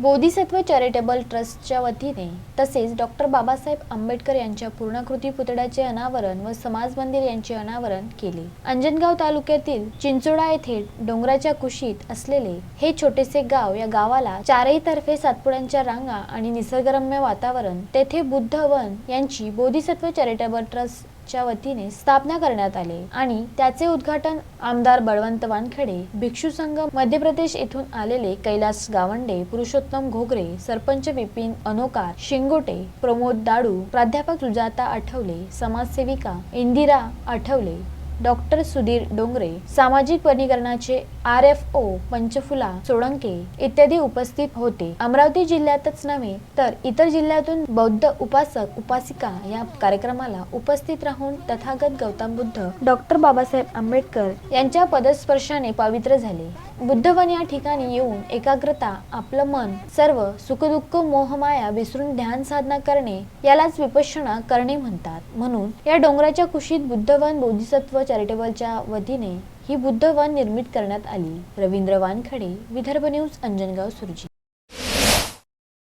Bodhisattva charitable ट्रस्टच्या वतीने तसेच डॉक्टर बाबासाहेब आंबेडकर यांच्या पूर्णाकृती पुतळ्याचे अनावरण व समाज मंदिर यांचे अनावरण केले. अंजनगाव तालुक्यातील चिंचोडा येथे डोंगराच्या कुशीत असलेले हे छोटेसे गाव या गावाला चारही तर्फे सातपुड्यांच्या रांगा आणि निसर्गरम्य वातावरण तेथे बुद्ध वन यांची बोधिसत्व चॅरिटेबल ट्रस्ट च्या वतीने स्थापना करण्यात आले आणि त्याचे उद्घाटन आमदार बळवंत वानखेडे भिक्षू संघ मध्य प्रदेश येथून आलेले कैलास गावंडे पुरुषोत्तम घोगरे सरपंच विपिन अनोकार शिंगोटे प्रमोद दाडू प्राध्यापक सुजाता आठवले समाजसेविका इंदिरा आठवले डॉक्टर सुधीर डोंगरे सामाजिक वनीकरणाचे R F O Panchphula Solanke इत्यादी उपस्थित होते. अमरावती जिल्ह्यातच नव्हे तर इतर जिल्ह्यातून बौद्ध उपासक उपासिका या कार्यक्रमाला उपस्थित राहून तथागत गौतम बुद्ध डॉक्टर बाबासाहेब आंबेडकर यांच्या पदस्पर्शाने पवित्र झाले. बुद्धवन या ठिकाणी येऊन एकाग्रता आपलं मन सर्व सुखदुःख मोहमाया विसरून ध्यान साधना करणे यालाच विपश्यना करणे म्हणतात. म्हणून या डोंगराच्या कुशीत बुद्धवन बोधिसत्व चॅरिटेबलच्या वतीने ही बुद्धवन निर्मित करण्यात आली. रवींद्र वानखडे विदर्भ न्यूज अंजनगाव सुरजी.